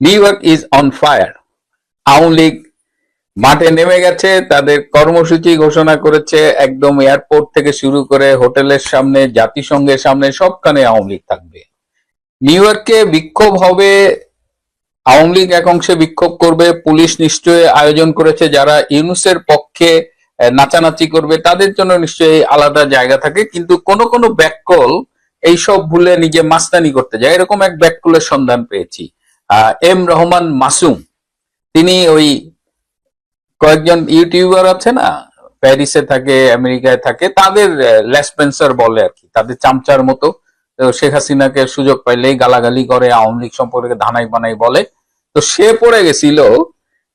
New York is on fire. Awami League মাঠে নেমে গেছে, তাদের কর্মসূচি ঘোষণা করেছে, একদম এয়ারপোর্ট থেকে শুরু করে হোটেলের সামনে, জাতিসংঘের সামনে, সবখানে আওয়ামী লীগ থাকবে। নিউ ইয়র্কে বিক্ষোভ হবে, আওয়ামী লীগ এক অংশে বিক্ষোভ করবে, পুলিশ নিশ্চয়ই আয়োজন করেছে, যারা ইউনুসের পক্ষে নাচানাচি করবে, তাদের জন্য নিশ্চয়ই আলাদা জায়গা থাকে, কিন্তু কোন কোন ব্যাককল, এইসব ভুলে নিজে মাস্তানি করতে যায়। এরকম এক ব্যাককলের সন্ধান পেয়েছি। এম রহমান মাসুম। তিনি ওই কয়েকজন ইউটিউবার আছে না প্যারিসে থাকে, আমেরিকায় থাকে, তাদের লেসপেন্সার বলে আর কি, তাদের চামচার মতো। শেখ হাসিনাকে সুযোগ পাইলেই গালাগালি করে, আওয়ামী লীগ সম্পর্কে ধানাই বানাই বলে। তো সে পড়ে গেছিল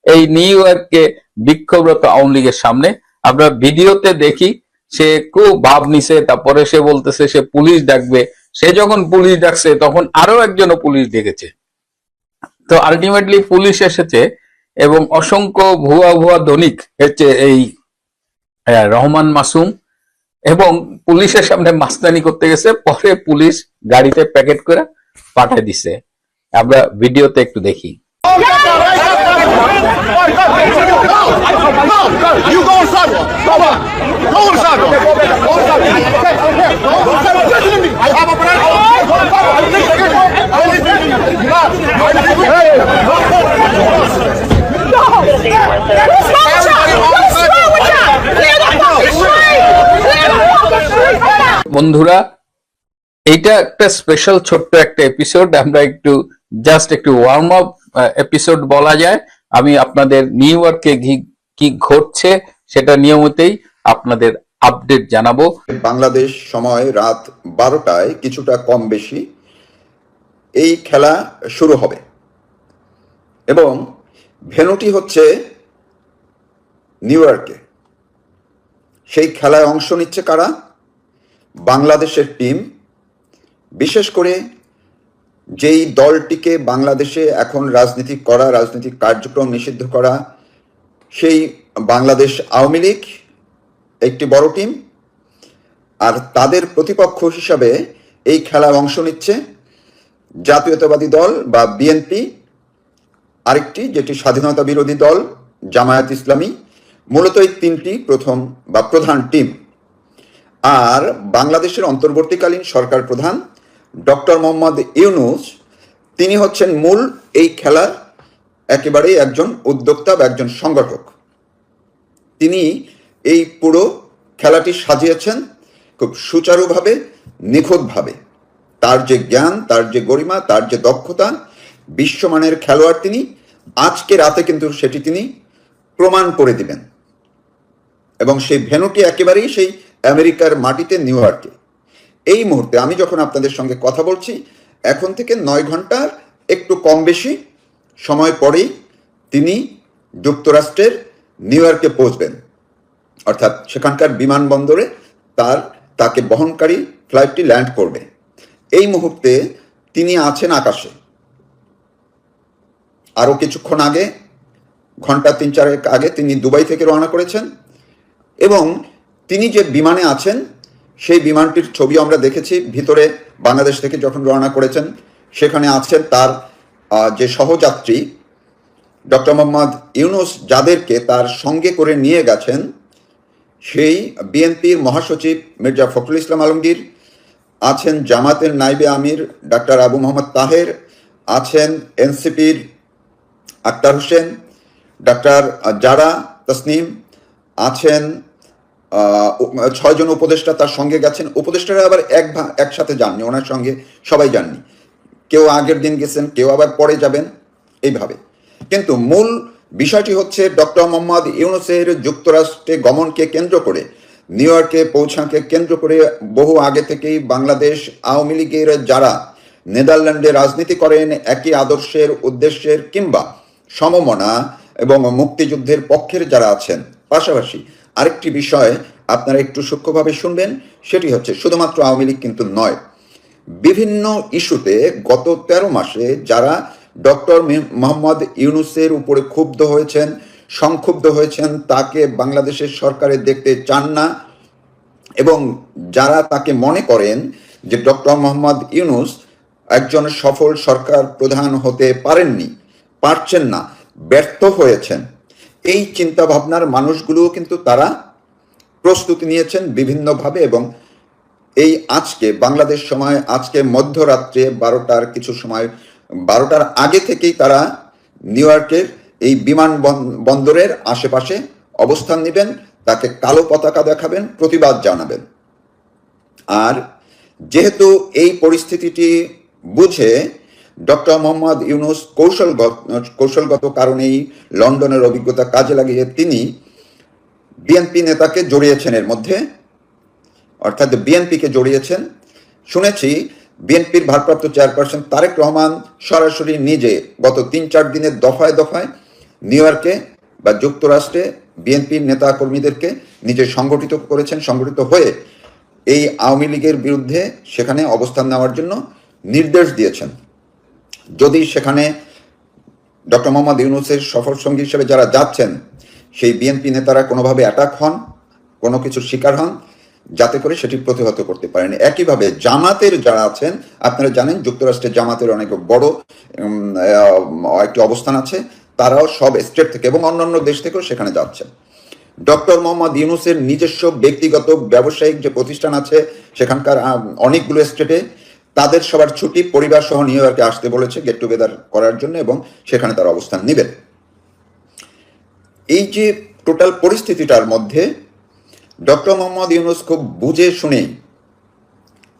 এই নিউ ইয়র্কে বিক্ষোভরত আওয়ামী লীগের সামনে। আমরা ভিডিওতে দেখি, সে খুব ভাব নিছে, তারপরে সে বলতেছে, সে পুলিশ ডাকবে। সে যখন পুলিশ ডাকছে, তখন আরও একজনও পুলিশ ডেকেছে। তো আলটিমেটলি পুলিশ এসেছে এবং অসংখ্য ভুয়া ভুয়া দনিক হচ্ছে এই রহমান মাসুম এবং পুলিশের সামনে মাস্তানি করতে গেছে পরে পুলিশ গাড়িতে প্যাকেট করে পাঠিয়ে দিছে আমরা ভিডিওতে একটু দেখি. I have a. বন্ধুরা, এইটা একটা স্পেশাল ছোট্ট একটা এপিসোড আমরা একটু জাস্ট একটু ওয়ার্ম আপ এপিসোড বলা যায়। আমি আপনাদের নিউ ইয়র্কে কি ঘটছে সেটা নিয়মিতই আপনাদের আপডেট জানাব। বাংলাদেশ সময় রাত বারোটায় কিছুটা কম বেশি এই খেলা শুরু হবে। এবং ভেনুটি হচ্ছে নিউ ইয়র্কে। সেই খেলায় অংশ নিচ্ছে কারা? বাংলাদেশের টিম। বিশেষ করে যেই দলটিকে বাংলাদেশে এখন রাজনীতি করা রাজনৈতিক কার্যক্রম নিষিদ্ধ করা, সেই বাংলাদেশ আওয়ামী লীগ, একটি বড় টিম। আর তাদের প্রতিপক্ষ হিসাবে এই খেলায় অংশ নিচ্ছে জাতীয়তাবাদী দল বা বিএনপি, আরেকটি যেটি স্বাধীনতা বিরোধী দল, জামায়াত ইসলামী, মূলত এই তিনটি প্রথম বা প্রধান টিম। আর বাংলাদেশের অন্তর্বর্তীকালীন সরকার প্রধান ডক্টর মোহাম্মদ ইউনুস, তিনি হচ্ছেন মূল এই খেলার একেবারেই একজন উদ্যোক্তা বা একজন সংগঠক। তিনি এই পুরো খেলাটি সাজিয়েছেন খুব সুচারুভাবে, নিখুঁতভাবে। তার যে জ্ঞান, তার যে গরিমা, তার যে দক্ষতা, বিশ্বমানের খেলোয়াড় তিনি। আজকে রাতে কিন্তু সেটি তিনি প্রমাণ করে দিবেন এবং সেই ভেনুটি একেবারেই সেই আমেরিকার মাটিতে, নিউ ইয়র্কে। এই মুহূর্তে আমি যখন আপনাদের সঙ্গে কথা বলছি, এখন থেকে নয় ঘণ্টার একটু কম বেশি সময় পরেই তিনি যুক্তরাষ্ট্রের নিউ ইয়র্কে পৌঁছবেন। অর্থাৎ সেখানকার বিমানবন্দরে তার, তাকে বহনকারী ফ্লাইটটি ল্যান্ড করবে। এই মুহূর্তে তিনি আছেন আকাশে। আরও কিছুক্ষণ আগে ঘণ্টা তিন চারেক আগে তিনি দুবাই থেকে রওনা করেছেন এবং তিনি যে বিমানে আছেন, সেই বিমানটির ছবি আমরা দেখেছি। ভিতরে বাংলাদেশ থেকে যখন রওনা করেছেন, সেখানে আছেন তার যে সহযাত্রী, ডক্টর মোহাম্মদ ইউনুস যাদেরকে তার সঙ্গে করে নিয়ে গেছেন, সেই বিএনপির মহাসচিব মির্জা ফখরুল ইসলাম আলমগীর আছেন জামাতের নাইবে আমির ডাক্তার আবু মোহাম্মদ তাহের, আছেন এনসিপির আক্তার হোসেন, ডাক্তার জারা তসনিম, আছেন ছয়জন উপদেষ্টা তার সঙ্গে গেছেন। উপদেষ্টারা আবার এক একসাথে যাননি, ওনার সঙ্গে সবাই যাননি। কেউ আগের দিন গেছেন, কেউ আবার পরে যাবেন, এইভাবে। কিন্তু মূল বিষয়টি হচ্ছে ডক্টর মোহাম্মদ ইউনুসের যুক্তরাষ্ট্রে গমনকে কেন্দ্র করে নিউ ইয়র্কে পৌঁছাকে কেন্দ্র করে বহু আগে থেকেই বাংলাদেশ আওয়ামী লীগের যারা নেদারল্যান্ডে রাজনীতি করেন, একই আদর্শের উদ্দেশ্যের কিংবা সমমনা এবং মুক্তিযুদ্ধের পক্ষের যারা আছেন। পাশাপাশি আরেকটি বিষয় আপনারা একটু সূক্ষ্মভাবে শুনবেন, সেটি হচ্ছে শুধুমাত্র আওয়ামী লীগ কিন্তু নয়। বিভিন্ন ইস্যুতে গত তেরো মাসে যারা ডক্টর মোহাম্মদ ইউনুসের উপরে ক্ষুব্ধ হয়েছেন সংক্ষুব্ধ হয়েছেন, তাকে বাংলাদেশের সরকারে দেখতে চান না এবং যারা তাকে মনে করেন যে ডক্টর মোহাম্মদ ইউনুস একজন সফল সরকার প্রধান হতে পারেননি, পারছেন না, ব্যর্থ হয়েছেন। এই চিন্তা ভাবনার মানুষগুলোও কিন্তু তারা প্রস্তুতি নিয়েছেন বিভিন্নভাবে এবং এই আজকে, বাংলাদেশ সময় আজকে মধ্যরাত্রে বারোটার কিছু সময়, বারোটার আগে থেকেই তারা নিউ ইয়র্কের এই বিমান বন- বন্দরের আশেপাশে অবস্থান নেবেন, তাকে কালো পতাকা দেখাবেন, প্রতিবাদ জানাবেন। আর যেহেতু এই পরিস্থিতিটি বুঝে ডক্টর মোহাম্মদ ইউনুস কৌশলগত কৌশলগত কারণেই লন্ডনের অভিজ্ঞতা কাজে লাগিয়ে তিনি বিএনপি নেতাকে জড়িয়েছেন এর মধ্যে, অর্থাৎ বিএনপিকে জড়িয়েছেন। শুনেছি বিএনপির ভারপ্রাপ্ত চেয়ারপারসন তারেক রহমান সরাসরি নিজে গত তিন চার দিনের দফায় দফায় নিউ ইয়র্কে বা যুক্তরাষ্ট্রে বিএনপির নেতা কর্মীদেরকে নিজে সংগঠিত করেছেন, সংগঠিত হয়ে এই আওয়ামী লীগের বিরুদ্ধে সেখানে অবস্থান নেওয়ার জন্য নির্দেশ দিয়েছেন। যদি সেখানে ডক্টর মোহাম্মদ ইউনুসের সফর সঙ্গী হিসেবে যারা যাচ্ছেন, সেই বিএনপি নেতারা কোনোভাবে অ্যাটাক হন, কোনো কিছুর শিকার হন, যাতে করে সেটি প্রতিহত করতে পারেন। একইভাবে জামাতের যারা আছেন, আপনারা জানেন যুক্তরাষ্ট্রের জামাতের অনেক বড় একটি অবস্থান আছে। তারাও সব স্টেট থেকে এবং অন্যান্য দেশ থেকেও সেখানে যাচ্ছেন। ডক্টর মোহাম্মদ ইউনুসের নিজস্ব ব্যক্তিগত ব্যবসায়িক যে প্রতিষ্ঠান আছে, সেখানকার অনেকগুলো স্টেটে তাদের সবার ছুটি পরিবার সহ নিউ ইয়র্কে আসতে বলেছে গেট টুগেদার করার জন্য এবং সেখানে তার অবস্থান নেবেন। এই যে টোটাল পরিস্থিতিটার মধ্যে ডক্টর মোহাম্মদ ইউনুস খুব বুঝে শুনেই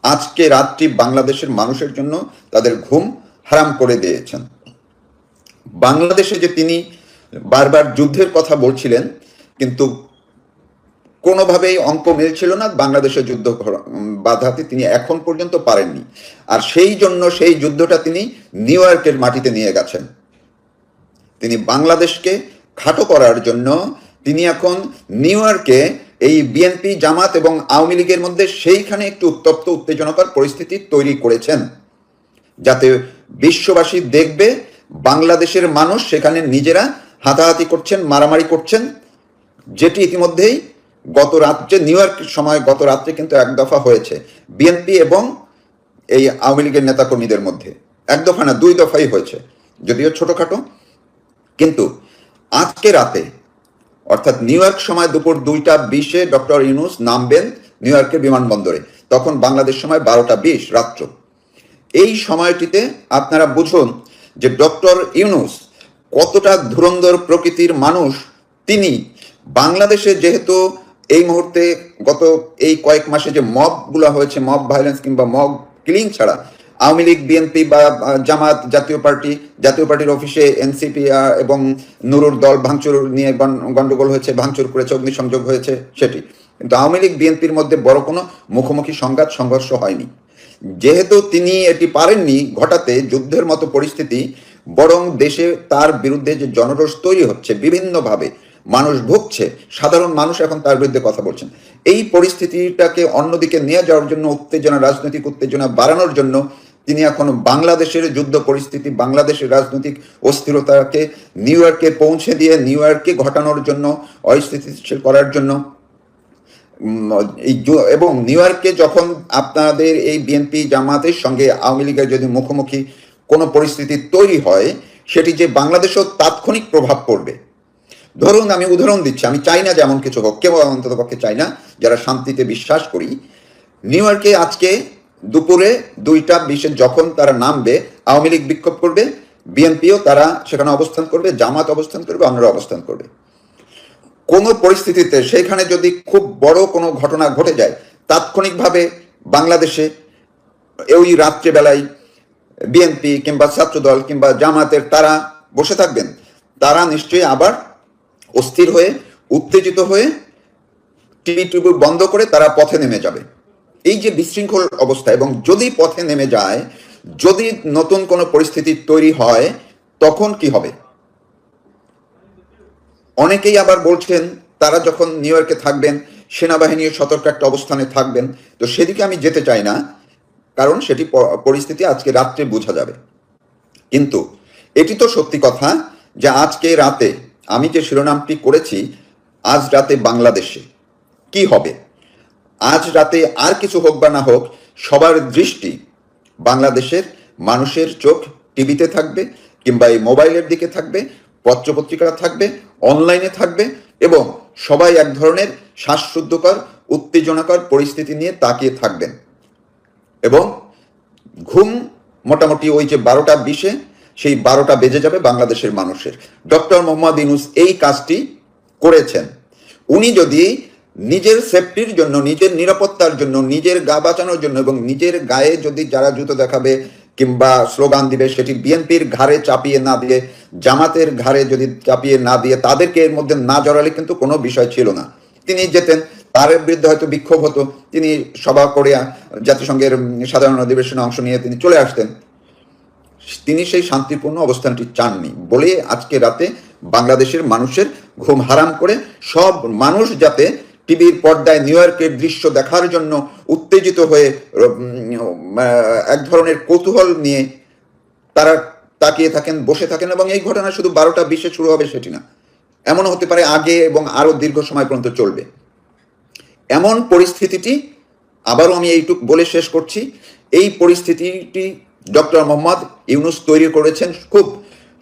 আজকে রাত্রি বাংলাদেশের মানুষের জন্য তাদের ঘুম হারাম করে দিয়েছেন। বাংলাদেশে যে তিনি বারবার যুদ্ধের কথা বলছিলেন, কিন্তু কোনোভাবেই অঙ্ক মিলছিল না, বাংলাদেশের যুদ্ধ বাধাতে তিনি এখন পর্যন্ত পারেননি। আর সেই জন্য সেই যুদ্ধটা তিনি নিউ ইয়র্কের মাটিতে নিয়ে গেছেন। তিনি বাংলাদেশকে খাটো করার জন্য তিনি এখন নিউ ইয়র্কে এই বিএনপি জামাত এবং আওয়ামী লীগের মধ্যে সেইখানে একটু উত্তপ্ত, উত্তেজনাকর পরিস্থিতি তৈরি করেছেন। যাতে বিশ্ববাসী দেখবে বাংলাদেশের মানুষ সেখানে নিজেরা হাতাহাতি করছেন, মারামারি করছেন। যেটি ইতিমধ্যেই গত রাত্রে, নিউ ইয়র্কের সময় গত রাত্রে কিন্তু এক দফা হয়েছে। বিএনপি এবং এই আওয়ামী লীগের নেতাকর্মীদের মধ্যে। এক দফা না, দুই দফাই হয়েছে। যদিও ছোটখাটো। কিন্তু আজকে রাতে, অর্থাৎ নিউ ইয়র্ক সময় দুপুর দুইটা বিশে ডক্টর ইউনুস নামবেন নিউ ইয়র্কের বিমানবন্দরে। তখন বাংলাদেশ সময় বারোটা বিশ রাত্র। এই সময়টিতে আপনারা বুঝুন যে ডক্টর ইউনুস কতটা ধুরন্ধর প্রকৃতির মানুষ, তিনি বাংলাদেশে যেহেতু এই মুহূর্তে গত এই কয়েক মাসে যে মবগুলো হয়েছে, মব ভায়োলেন্স কিংবা মব কিলিং ছাড়া, আওয়ামী লীগ, বিএনপি বা জামাত, জাতীয় পার্টি, জাতীয় পার্টির অফিসে এনসিপি এবং নুরুর দল ভাঙচুর নিয়ে গণ- গন্ডগোল হয়েছে, ভাঙচুর করেছে, অগ্নিসংযোগ হয়েছে, সেটি। কিন্তু আওয়ামী লীগ, বিএনপির মধ্যে বড় কোনো মুখোমুখি সংঘাত, সংঘর্ষ হয়নি। যেহেতু তিনি এটি পারেননি, ঘটাতে যুদ্ধের মতো পরিস্থিতি, বরং দেশে তার বিরুদ্ধে যে জনরোষ তৈরি হচ্ছে বিভিন্নভাবে, মানুষ ভুগছে, সাধারণ মানুষ এখন তার বিরুদ্ধে কথা বলছেন। এই পরিস্থিতিটাকে অন্যদিকে নিয়ে যাওয়ার জন্য, উত্তেজনা, রাজনৈতিক উত্তেজনা বাড়ানোর জন্য তিনি এখন বাংলাদেশের যুদ্ধ পরিস্থিতি, বাংলাদেশের রাজনৈতিক অস্থিরতাকে নিউ ইয়র্কে পৌঁছে দিয়ে, নিউ ইয়র্কে ঘটানোর জন্য, অস্থিতিশীল করার জন্য এবং নিউ ইয়র্কে যখন আপনাদের এই বিএনপি জামাতের সঙ্গে আওয়ামী লীগের যদি মুখোমুখি কোনো পরিস্থিতি তৈরি হয়, সেটি যে বাংলাদেশেও তাৎক্ষণিক প্রভাব পড়বে। ধরুন আমি উদাহরণ দিচ্ছি, আমি চাই না যে এমন কিছু হোক, কেউ অন্তত পক্ষে চাই না, যারা শান্তিতে বিশ্বাস করি। নিউ ইয়র্কে আজকে দুপুরে দুইটা বিশে যখন তারা নামবে, আওয়ামী লীগ বিক্ষোভ করবে বিএনপিও তারা সেখানে অবস্থান করবে, জামাত অবস্থান করবে, অন্যরা অবস্থান করবে। কোনো পরিস্থিতিতে সেখানে যদি খুব বড় কোনো ঘটনা ঘটে যায়, তাৎক্ষণিকভাবে বাংলাদেশে ওই রাত্রেবেলায় বিএনপি কিংবা ছাত্রদল কিংবা জামাতের তারা বসে থাকবেন, তারা নিশ্চয়ই আবার অস্থির হয়ে, উত্তেজিত হয়ে টিভি টিভি বন্ধ করে তারা পথে নেমে যাবে। এই যে বিশৃঙ্খল অবস্থা এবং যদি পথে নেমে যায়, যদি নতুন কোনো পরিস্থিতি তৈরি হয়, তখন কি হবে? অনেকেই আবার বলছেন, তারা যখন নিউ ইয়র্কে থাকবেন সেনাবাহিনীর সতর্ক একটা অবস্থানে থাকবেন। তো সেদিকে আমি যেতে চাই না, কারণ সেটি পরিস্থিতি আজকে রাত্রে বোঝা যাবে। কিন্তু এটি তো সত্যি কথা যে আজকে রাতে আমি যে শিরোনামটি করেছি, আজ রাতে বাংলাদেশে কি হবে? আজ রাতে আর কিছু হোক বা না হোক, সবার দৃষ্টি বাংলাদেশের মানুষের চোখ টিভিতে থাকবে কিংবা এই মোবাইলের দিকে থাকবে। পত্রপত্রিকা থাকবে অনলাইনে থাকবে এবং সবাই এক ধরনের শ্বাসরুদ্ধকর, উত্তেজনাকর পরিস্থিতি নিয়ে তাকিয়ে থাকবেন। এবং ঘুম মোটামুটি ওই যে বারোটা বিশে, সেই বারোটা বেজে যাবে বাংলাদেশের মানুষের। ডক্টর মোহাম্মদ ইনুস এই কাজটি করেছেন। উনি যদি নিজের সেফটির জন্য, নিজের নিরাপত্তার জন্য, নিজের গা বাঁচানোর জন্য এবং নিজের গায়ে যদি যারা জুতো দেখাবে কিংবা স্লোগান দিবে, সেটি বিএনপির ঘাড়ে চাপিয়ে না দিয়ে, জামাতের ঘাড়ে যদি চাপিয়ে না দিয়ে তাদেরকে এর মধ্যে না জড়ালে কিন্তু কোনো বিষয় ছিল না। তিনি যেতেন তার বিরুদ্ধে হয়তো বিক্ষোভ হতো, তিনি সভা করে জাতিসংঘের সাধারণ অধিবেশনে অংশ নিয়ে তিনি চলে আসতেন। তিনি সেই শান্তিপূর্ণ অবস্থানটি চাননি বলে আজকে রাতে বাংলাদেশের মানুষের ঘুম হারাম করে সব মানুষ যাতে টিভির পর্দায় নিউ ইয়র্কের দৃশ্য দেখার জন্য উত্তেজিত হয়ে এক ধরনের কৌতূহল নিয়ে তারা তাকিয়ে থাকেন, বসে থাকেন এবং এই ঘটনা শুধু বারোটা বিশে শুরু হবে সেটি না। এমনও হতে পারে আগে এবং আরও দীর্ঘ সময় পর্যন্ত চলবে। এমন পরিস্থিতিটি আবারও আমি এইটুক বলে শেষ করছি। এই পরিস্থিতিটি ডক্টর মোহাম্মদ ইউনুস তৈরি করেছেন খুব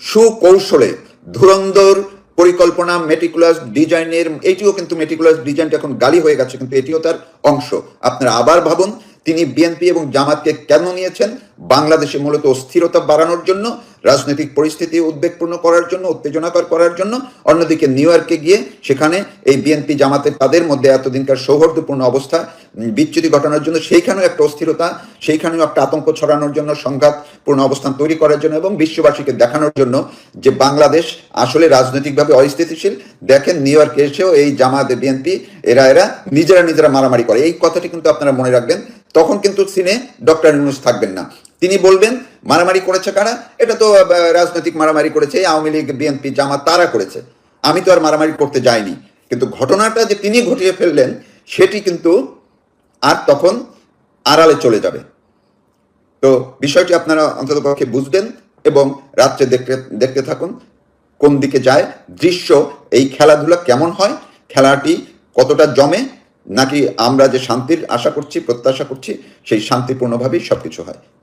সুকৌশলে, ধুরন্ধর পরিকল্পনা মেটিকুলাস ডিজাইনের এটিও কিন্তু মেটিকুলাস ডিজাইনটা এখন গালি হয়ে গেছে, কিন্তু এটিও তার অংশ। আপনারা আবার ভাবুন, তিনি বিএনপি এবং জামাতকে কেন নিয়েছেন? বাংলাদেশে মূলত অস্থিরতা বাড়ানোর জন্য, রাজনৈতিক পরিস্থিতি উদ্বেগপূর্ণ করার জন্য, উত্তেজনাকর করার জন্য, অন্যদিকে নিউ ইয়র্কে গিয়ে সেখানে এই বিএনপি জামাতের তাদের মধ্যে এতদিনকার সৌহার্দ্যপূর্ণ অবস্থা বিচ্যুতি ঘটানোর জন্য সেইখানেও একটা অস্থিরতা, সেইখানেও একটা আতঙ্ক ছড়ানোর জন্য, সংঘাতপূর্ণ অবস্থান তৈরি করার জন্য এবং বিশ্ববাসীকে দেখানোর জন্য যে বাংলাদেশ আসলে রাজনৈতিকভাবে অস্থিতিশীল। দেখেন, নিউ ইয়র্কে এসেও এই জামাত বিএনপি, এরা এরা নিজেরা নিজেরা মারামারি করে। এই কথাটি কিন্তু আপনারা মনে রাখবেন, তখন কিন্তু সিনে ডক্টর ইউনুস থাকবেন না। তিনি বলবেন, মারামারি করেছে কারা? এটা তো রাজনৈতিক মারামারি করেছে আওয়ামী লীগ, বিএনপি, জামাত, তারা করেছে। আমি তো আর মারামারি করতে যাইনি। কিন্তু ঘটনাটা যে তিনি ঘটিয়ে ফেললেন, সেটি কিন্তু আর তখন আড়ালে চলে যাবে। তো বিষয়টি আপনারা অন্তত অন্ততপক্ষে বুঝবেন এবং রাত্রে দেখতে দেখতে থাকুন কোন দিকে যায় দৃশ্য, এই খেলাধুলা কেমন হয়, খেলাটি কতটা জমে, নাকি আমরা যে শান্তির আশা করছি, প্রত্যাশা করছি, সেই শান্তিপূর্ণভাবেই সবকিছু হয়।